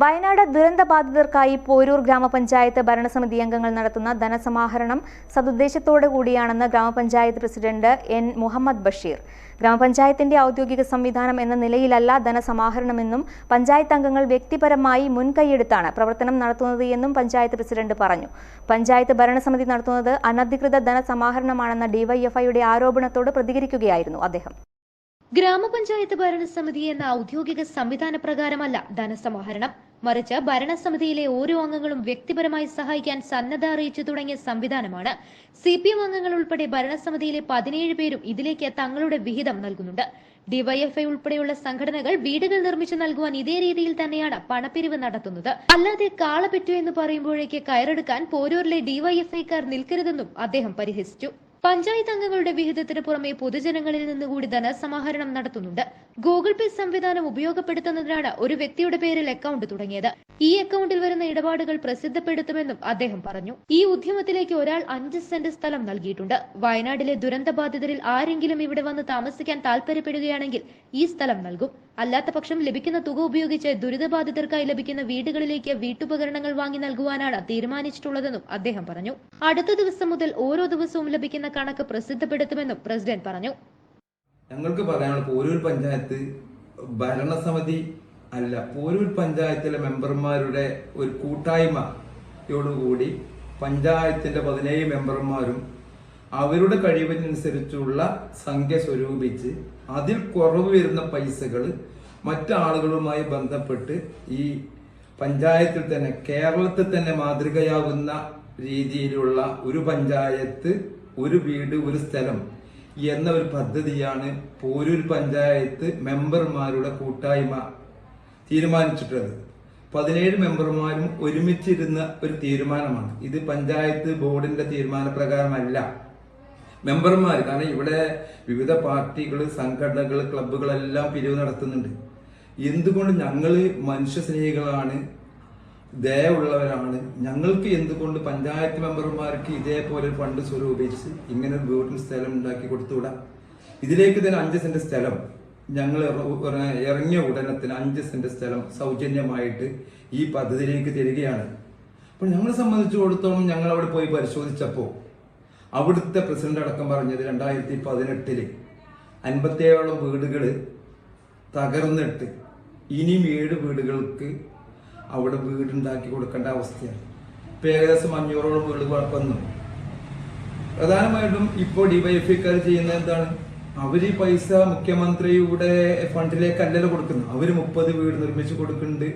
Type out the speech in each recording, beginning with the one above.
വയനാട് ദുരന്ത ബാധിതർക്കായി പോരൂർ ഗ്രാമപഞ്ചായത്ത് ഭരണസമിതി അംഗങ്ങൾ നടത്തുന്ന ധനസമാഹരണം സതുദ്ദേശത്തോടു കൂടിയാണെന്ന് ഗ്രാമപഞ്ചായത്ത് പ്രസിഡന്റ് എൻ മുഹമ്മദ് ബഷീർ. ഗ്രാമപഞ്ചായത്തിന്റെ ഔദ്യോഗിക സംവിധാനം എന്ന നിലയിലല്ല ധനസമാഹരണമെന്നും പഞ്ചായത്ത് അംഗങ്ങൾ വ്യക്തിപരമായി മുൻകൈയെടുത്താണ് പ്രവർത്തനം നടത്തുന്നത് എന്നും പഞ്ചായത്ത് പ്രസിഡന്റ് പറഞ്ഞു. പഞ്ചായത്ത് ഭരണസമിതി നടത്തുന്നത് അനധികൃത ധനസമാഹരണമാണെന്ന ഡിവൈഎഫ്ഐയുടെ ആരോപണത്തോട് പ്രതികരിക്കുകയായിരുന്നു അദ്ദേഹം. ഗ്രാമപഞ്ചായത്ത് ഭരണസമിതി എന്ന ഔദ്യോഗിക സംവിധാന പ്രകാരമല്ല ധനസമാഹരണം. മറിച്ച് ഭരണസമിതിയിലെ ഓരോ അംഗങ്ങളും വ്യക്തിപരമായി സഹായിക്കാൻ സന്നദ്ധ അറിയിച്ചു തുടങ്ങിയ സംവിധാനമാണ്. സി പി എം അംഗങ്ങൾ ഉൾപ്പെടെ ഭരണസമിതിയിലെ പതിനേഴ് പേരും ഇതിലേക്ക് തങ്ങളുടെ വിഹിതം നൽകുന്നുണ്ട്. ഡിവൈഎഫ്ഐ ഉൾപ്പെടെയുള്ള സംഘടനകൾ വീടുകൾ നിർമ്മിച്ചു നൽകുവാൻ ഇതേ രീതിയിൽ തന്നെയാണ് പണപ്പിരിവ് നടത്തുന്നത്. അല്ലാതെ കാളപെറ്റു എന്ന് പറയുമ്പോഴേക്ക് കയറെടുക്കാൻ പോരൂരിലെ ഡിവൈഎഫ്ഐക്കാർ നിൽക്കരുതെന്നും അദ്ദേഹം പരിഹസിച്ചു. പഞ്ചായത്ത് അംഗങ്ങളുടെ വിഹിതത്തിന് പുറമെ പൊതുജനങ്ങളിൽ നിന്നുകൂടി ധനസമാഹരണം നടത്തുന്നുണ്ട്. ഗൂഗിൾ പേ സംവിധാനം ഉപയോഗപ്പെടുത്തുന്നതിനാണ് ഒരു വ്യക്തിയുടെ പേരിൽ അക്കൗണ്ട് തുടങ്ങിയത്. ഈ അക്കൗണ്ടിൽ വരുന്ന ഇടപാടുകൾ പ്രസിദ്ധപ്പെടുത്തുമെന്നും അദ്ദേഹം പറഞ്ഞു. ഈ ഉദ്യമത്തിലേക്ക് ഒരാൾ അഞ്ച് സെന്റ് സ്ഥലം നൽകിയിട്ടുണ്ട്. വയനാട്ടിലെ ദുരന്തബാധിതരിൽ ആരെങ്കിലും ഇവിടെ വന്ന് താമസിക്കാൻ താല്പര്യപ്പെടുകയാണെങ്കിൽ ഈ സ്ഥലം നൽകും. അല്ലാത്ത പക്ഷം ലഭിക്കുന്ന തുക ഉപയോഗിച്ച് ദുരിതബാധിതർക്കായി ലഭിക്കുന്ന വീടുകളിലേക്ക് വീട്ടുപകരണങ്ങൾ വാങ്ങി നൽകുവാനാണ് തീരുമാനിച്ചിട്ടുള്ളതെന്നും അദ്ദേഹം പറഞ്ഞു. അടുത്ത ദിവസം മുതൽ ഓരോ ദിവസവും ലഭിക്കുന്ന കണക്ക് പ്രസിദ്ധപ്പെടുത്തുമെന്നും പ്രസിഡന്റ് പറഞ്ഞു. ഞങ്ങൾക്ക് പറയാനുള്ള പോരൂർ പഞ്ചായത്ത് ഭരണസമിതി അല്ല പോരൂർ പഞ്ചായത്തിലെ മെമ്പർമാരുടെ ഒരു കൂട്ടായ്മയോടുകൂടി പഞ്ചായത്തിന്റെ പതിനേഴ് മെമ്പർമാരും അവരുടെ കഴിവിനനുസരിച്ചുള്ള സംഖ്യ സ്വരൂപിച്ച് അതിൽ കുറവ് വരുന്ന പൈസകൾ മറ്റാളുകളുമായി ബന്ധപ്പെട്ട് ഈ പഞ്ചായത്തിൽ തന്നെ കേരളത്തിൽ തന്നെ മാതൃകയാകുന്ന രീതിയിലുള്ള ഒരു പഞ്ചായത്ത് ഒരു വീട് ഒരു സ്ഥലം എന്ന ഒരു പദ്ധതിയാണ് പോരൂർ പഞ്ചായത്ത് മെമ്പർമാരുടെ കൂട്ടായ്മ തീരുമാനിച്ചിട്ടുള്ളത്. പതിനേഴ് മെമ്പർമാരും ഒരുമിച്ചിരുന്ന ഒരു തീരുമാനമാണ്. ഇത് പഞ്ചായത്ത് ബോർഡിന്റെ തീരുമാനപ്രകാരമല്ല. മെമ്പർമാർ കാരണം ഇവിടെ വിവിധ പാർട്ടികൾ സംഘടനകൾ ക്ലബ്ബുകളെല്ലാം പിരിവ് നടത്തുന്നുണ്ട്. എന്തുകൊണ്ട് ഞങ്ങൾ മനുഷ്യസ്നേഹികളാണ് ദയുള്ളവരാണ് ഞങ്ങൾക്ക് എന്തുകൊണ്ട് പഞ്ചായത്ത് മെമ്പർമാർക്ക് ഇതേപോലെ ഫണ്ട് സ്വരൂപിച്ച് ഇങ്ങനെ ഒരു വീട്ടിൽ സ്ഥലം ഉണ്ടാക്കി കൊടുത്തുകൂടാ ഇതിലേക്ക് തന്നെ അഞ്ച് സെന്റ് സ്ഥലം. ഞങ്ങൾ ഇറങ്ങിയ ഉടനെ തന്നെ അഞ്ച് സെന്റ് സ്ഥലം സൗജന്യമായിട്ട് ഈ പദ്ധതിയിലേക്ക് തരികയാണ്. അപ്പോൾ ഞങ്ങളെ സംബന്ധിച്ചിടത്തോളം ഞങ്ങൾ അവിടെ പോയി പരിശോധിച്ചപ്പോൾ അവിടുത്തെ പ്രസിഡന്റ് അടക്കം പറഞ്ഞത് രണ്ടായിരത്തി പതിനെട്ടിൽ അൻപത്തേഴോളം വീടുകൾ തകർന്നിട്ട് ഇനിയും ഏഴ് വീടുകൾക്ക് അവിടെ വീടുണ്ടാക്കി കൊടുക്കേണ്ട അവസ്ഥയാണ്. ഇപ്പൊ ഏകദേശം അഞ്ഞൂറോളം വീട് വന്നു. പ്രധാനമായിട്ടും ഇപ്പോൾ ഡിവൈഎഫ്ഐക്കാർ ചെയ്യുന്ന എന്താണ്? അവർ ഈ പൈസ മുഖ്യമന്ത്രിയുടെ ഫണ്ടിലേക്ക് അല്ലല്ലോ കൊടുക്കുന്നത്. അവർ മുപ്പത് വീട് നിർമ്മിച്ചു കൊടുക്കുന്നുണ്ട്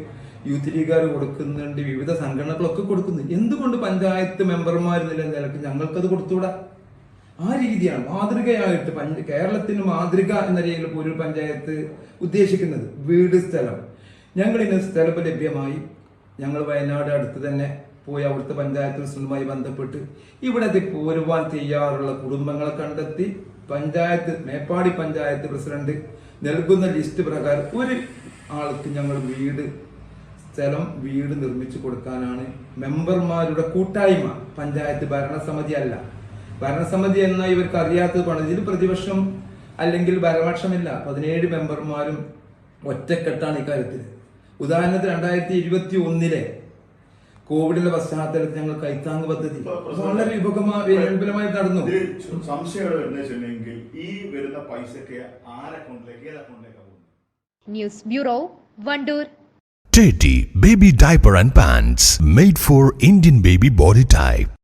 യൂത്ത് ലീഗുകാർ കൊടുക്കുന്നുണ്ട് വിവിധ സംഘടനകളൊക്കെ കൊടുക്കുന്നു. എന്തുകൊണ്ട് പഞ്ചായത്ത് മെമ്പർമാർ നില നിലയ്ക്ക് ഞങ്ങൾക്കത് കൊടുത്തുകൂടാ? ആ രീതിയാണ് മാതൃകയായിട്ട് പഞ്ച കേരളത്തിന് മാതൃക എന്ന രീതിയിൽ ഒരു പഞ്ചായത്ത് ഉദ്ദേശിക്കുന്നത്. വീട് സ്ഥലം. ഞങ്ങൾ ഇന്ന് സ്ഥലം ലഭ്യമായി. ഞങ്ങൾ വയനാട് അടുത്ത് തന്നെ പോയി അവിടുത്തെ പഞ്ചായത്ത് പ്രസിഡന്റുമായി ബന്ധപ്പെട്ട് ഇവിടെ പോരുവാൻ തയ്യാറുള്ള കുടുംബങ്ങളെ കണ്ടെത്തി പഞ്ചായത്ത് മേപ്പാടി പഞ്ചായത്ത് പ്രസിഡന്റ് നൽകുന്ന ലിസ്റ്റ് പ്രകാരം ഒരു ആൾക്ക് ഞങ്ങൾ വീട് സ്ഥലം വീട് നിർമ്മിച്ചു കൊടുക്കാനാണ്. മെമ്പർമാരുടെ കൂട്ടായ്മ പഞ്ചായത്ത് ഭരണസമിതി അല്ല. ഭരണസമിതി എന്ന ഇവർക്ക് അറിയാത്തത് പണിതിൽ പ്രതിപക്ഷം അല്ലെങ്കിൽ ഭരണപക്ഷമില്ല. പതിനേഴ് മെമ്പർമാരും ഒറ്റക്കെട്ടാണ് ഇക്കാര്യത്തിൽ ഉദാഹരണത്തിന് രണ്ടായിരത്തി ഇരുപത്തി ഒന്നിലെ കോവിഡിന്റെ പശ്ചാത്തലത്തിൽ ഞങ്ങൾ കൈത്താങ് പദ്ധതി വളരെ വിപുലമായി നടന്നു. ഇതിൽ സംശയങ്ങൾ വരുന്നെങ്കിൽ ഈ വരുന്ന പൈസക്ക് ആരെ അക്കൗണ്ടിലേക്ക് ഏത് news bureau Wandoor. Teddy Baby Diaper and Pants made for Indian baby body type.